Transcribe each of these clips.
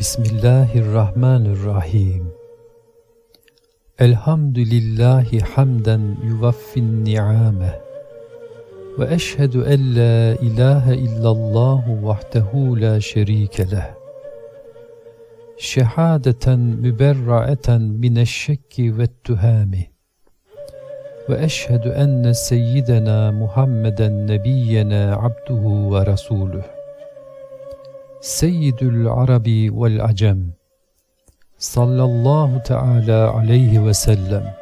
بسم الله الرحمن الرحيم الحمد لله حمدا يوفي النعمه واشهد ان لا اله الا الله وحده لا شريك له شهاده مبرعه من الشك والتهام واشهد ان سيدنا محمدا نبينا عبده ورسوله Seyyidül Arabi vel Acem. Sallallahu teala aleyhi ve sellem.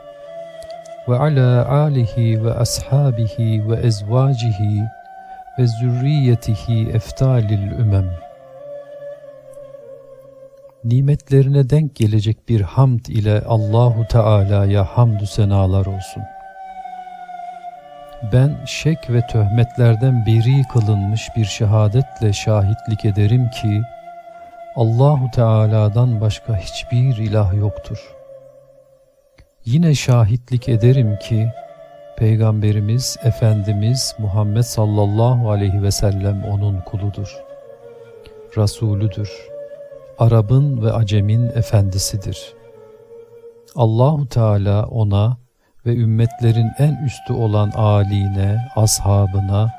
Ve ala alihi ve ashabihi ve ezvacihi ve zürriyetihi eftalil ümem. Nimetlerine denk gelecek bir hamd ile Allahu Teala'ya hamdü senalar olsun. Ben şek ve töhmetlerden beri kılınmış bir şehadetle şahitlik ederim ki Allahu Teala'dan başka hiçbir ilah yoktur. Yine şahitlik ederim ki Peygamberimiz Efendimiz Muhammed sallallahu aleyhi ve sellem onun kuludur. Resulüdür. Arap'ın ve Acem'in efendisidir. Allahu Teala ona ve ümmetlerin en üstü olan âline, ashabına,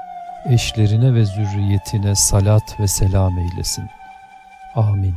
eşlerine ve zürriyetine salat ve selam eylesin. Amin.